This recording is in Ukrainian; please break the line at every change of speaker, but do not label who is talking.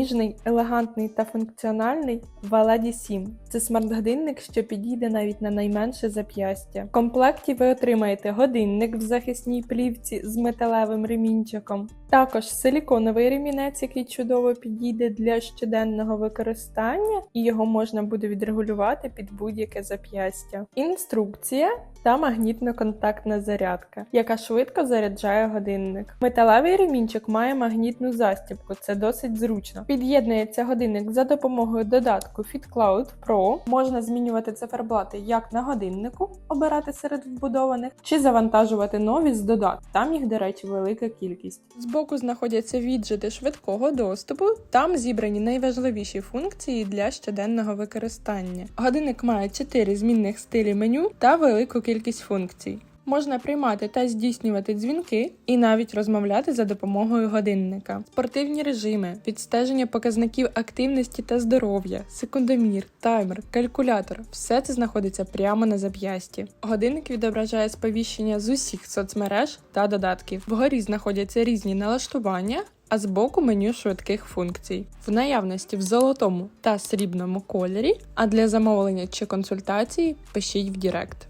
Ніжний, елегантний та функціональний Валаді 7. Це смарт-годинник, що підійде навіть на найменше зап'ястя. В комплекті ви отримаєте годинник в захисній плівці з металевим ремінчиком. Також силіконовий ремінець, який чудово підійде для щоденного використання, і його можна буде відрегулювати під будь-яке зап'ястя. Інструкція та магнітно-контактна зарядка, яка швидко заряджає годинник. Металевий ремінчик має магнітну застібку, це досить зручно. Під'єднується годинник за допомогою додатку FitCloud Pro. Можна змінювати циферблати як на годиннику, обирати серед вбудованих, чи завантажувати нові з додатку. Там їх, до речі, велика кількість. Збоку знаходяться віджити швидкого доступу. Там зібрані найважливіші функції для щоденного використання. Годинник має 4 змінних стилі меню та велику кількість функцій. Можна приймати та здійснювати дзвінки і навіть розмовляти за допомогою годинника. Спортивні режими, відстеження показників активності та здоров'я, секундомір, таймер, калькулятор все це знаходиться прямо на зап'ясті. Годинник відображає сповіщення з усіх соцмереж та додатків. Вгорі знаходяться різні налаштування. А збоку меню швидких функцій в наявності в золотому та срібному кольорі. А для замовлення чи консультації пишіть в Дірект.